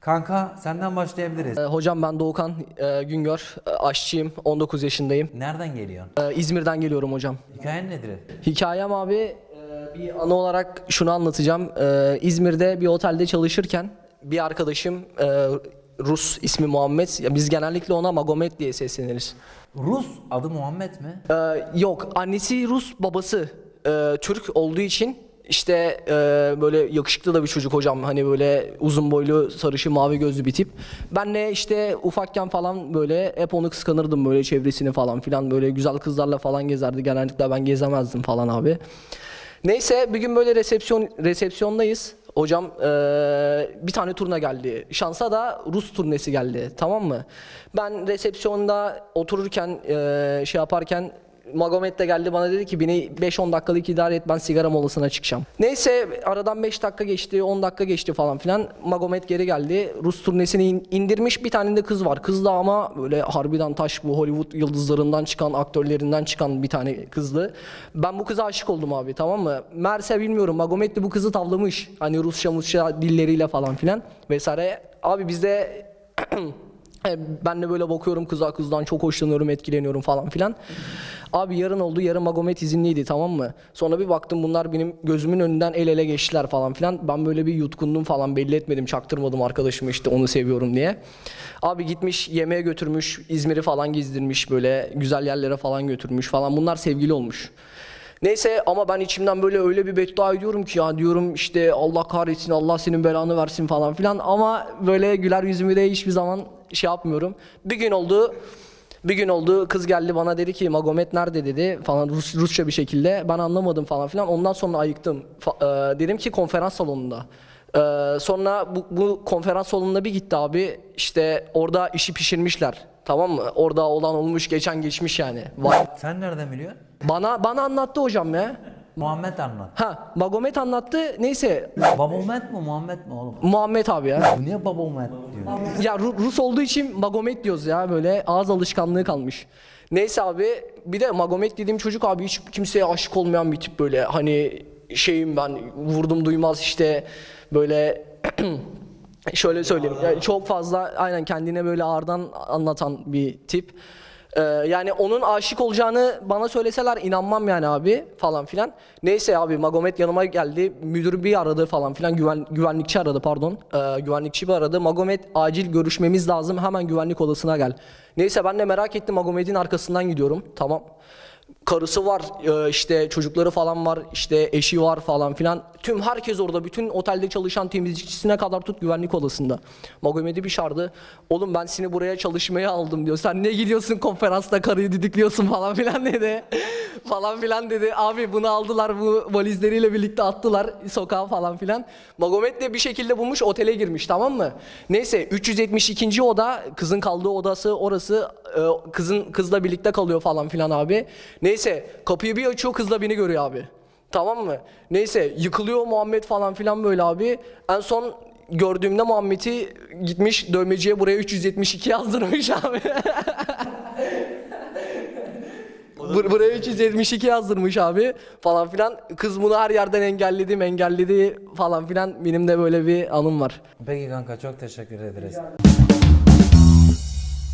Kanka senden başlayabiliriz. Ee, Hocam ben Doğukan e, Güngör, e, aşçıyım, 19 yaşındayım. Nereden geliyorsun? Ee, İzmir'den geliyorum hocam. Hikayen nedir? Hikayem abi e, bir anı olarak şunu anlatacağım. Ee, İzmir'de bir otelde çalışırken bir arkadaşım e, Rus ismi Muhammed. Ya Biz genellikle ona Magomed diye sesleniriz. Rus adı Muhammed mi? Ee, yok annesi Rus babası e, Türk olduğu için işte e, böyle yakışıklı da bir çocuk hocam hani böyle uzun boylu sarışı mavi gözlü bir tip. Ben de işte ufakken falan böyle hep onu kıskanırdım böyle çevresini falan filan böyle güzel kızlarla falan gezerdi genellikle ben gezemezdim falan abi. Neyse bir gün böyle resepsiyon resepsiyondayız. Hocam eee, bir tane turna geldi. Şansa da Rus turnesi geldi. Tamam mı? Ben resepsiyonda otururken eee, şey yaparken Magomed de geldi bana dedi ki beni 5-10 dakikalık idare et ben sigara molasına çıkacağım. Neyse aradan 5 dakika geçti 10 dakika geçti falan filan. Magomed geri geldi. Rus turnesini in- indirmiş bir tane de kız var. Kız da ama böyle harbiden taş bu Hollywood yıldızlarından çıkan aktörlerinden çıkan bir tane kızdı. Ben bu kıza aşık oldum abi tamam mı? Merse bilmiyorum Magomed de bu kızı tavlamış. Hani Rusça Rusça dilleriyle falan filan vesaire. Abi bizde Ben de böyle bakıyorum kıza kızdan çok hoşlanıyorum, etkileniyorum falan filan. Abi yarın oldu, yarın Magomed izinliydi tamam mı? Sonra bir baktım bunlar benim gözümün önünden el ele geçtiler falan filan. Ben böyle bir yutkundum falan belli etmedim, çaktırmadım arkadaşımı işte onu seviyorum diye. Abi gitmiş yemeğe götürmüş, İzmir'i falan gezdirmiş böyle güzel yerlere falan götürmüş falan. Bunlar sevgili olmuş. Neyse ama ben içimden böyle öyle bir beddua ediyorum ki ya diyorum işte Allah kahretsin Allah senin belanı versin falan filan ama böyle güler yüzümü de hiçbir zaman şey yapmıyorum. Bir gün oldu bir gün oldu kız geldi bana dedi ki Magomed nerede dedi falan Rus, Rusça bir şekilde ben anlamadım falan filan ondan sonra ayıktım Fa- e, dedim ki konferans salonunda. E, sonra bu, bu konferans salonuna bir gitti abi işte orada işi pişirmişler tamam mı orada olan olmuş geçen geçmiş yani. Vay. Sen nereden biliyorsun? Bana bana anlattı hocam ya. Muhammed anlat. Ha Magomed anlattı. Neyse Babomet mi Muhammed mi oğlum? Muhammed abi ya. Bu niye Babomet diyor? Ya Ru- Rus olduğu için Magomed diyoruz ya böyle ağız alışkanlığı kalmış. Neyse abi bir de Magomed dediğim çocuk abi hiç kimseye aşık olmayan bir tip böyle hani şeyim ben vurdum duymaz işte böyle şöyle söyleyeyim yani çok fazla aynen kendine böyle ağırdan anlatan bir tip. Ee, yani onun aşık olacağını bana söyleseler inanmam yani abi falan filan. Neyse abi Magomed yanıma geldi. Müdür bir aradı falan filan. Güven, güvenlikçi aradı pardon. Ee, güvenlikçi bir aradı. Magomed acil görüşmemiz lazım. Hemen güvenlik odasına gel. Neyse ben de merak ettim. Magomed'in arkasından gidiyorum. Tamam. Karısı var, e, işte çocukları falan var, işte eşi var falan filan. Tüm herkes orada, bütün otelde çalışan temizlikçisine kadar tut güvenlik odasında. Magomed'i bir çağırdı. Oğlum ben seni buraya çalışmaya aldım diyor. Sen ne gidiyorsun konferansta karıyı didikliyorsun falan filan dedi. Falan filan dedi. Abi bunu aldılar bu valizleriyle birlikte attılar sokağa falan filan. Magomed de bir şekilde bulmuş otele girmiş tamam mı? Neyse 372. oda kızın kaldığı odası orası e, kızın kızla birlikte kalıyor falan filan abi. Neyse kapıyı bir açıyor kızla beni görüyor abi. Tamam mı? Neyse yıkılıyor Muhammed falan filan böyle abi. En son gördüğümde Muhammed'i gitmiş dövmeciye buraya 372 yazdırmış abi. Bur- buraya 372 yazdırmış abi falan filan. Kız bunu her yerden engelledi engelledi falan filan. Benim de böyle bir anım var. Peki kanka çok teşekkür ederiz.